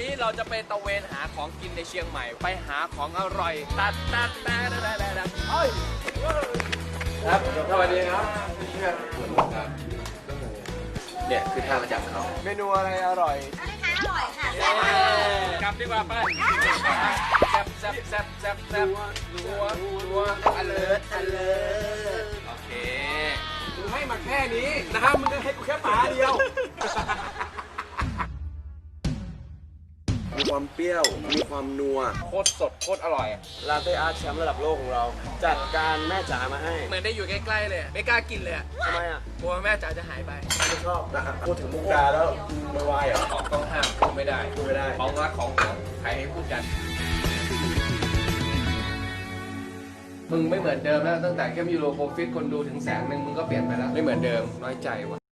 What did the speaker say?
นี้เราจะไปตะเวนหาของกินในเชียงใหม่ ไปหาของอร่อย ตัดตัดตัดตัดตัดตัดเฮ้ยครับสวัสดีครับเนี่ยคือท่าประจำเขาเมนูอะไรอร่อยกลับดีกว่าไปแซ่บแซ่บแซ่บแซ่บแซ่บนัวนัวอเลิร์อเลิร์โอเคมึงให้มาแค่นี้นะครับมึงก็ให้กูแค่ปลาเดียว มีความเปรี้ยว มีความนัว โคตรสดโคตรอร่อย ลาเต้อาร์ตแชมป์ระดับโลกของเรา จัดการแม่จ๋ามาให้เหมือนได้อยู่ใกล้ๆเลยไม่กล้ากินเลยอะทำไมอะกลัวแม่จ๋าจะหายไปไม่ชอบนะพูดถึงมุกดาแล้วไม่ไหวเหรอของต้องห้ามพูดไม่ได้ พูดไม่ได้ ของรักของหวงใครให้พูดกัน มึงไม่เหมือนเดิมแล้วตั้งแต่เข้มยูโรโปรฟิตคนดูถึงแสนหนึ่งมึงก็เปลี่ยนไปแล้ว ไม่เหมือนเดิมน้อยใจว่ะ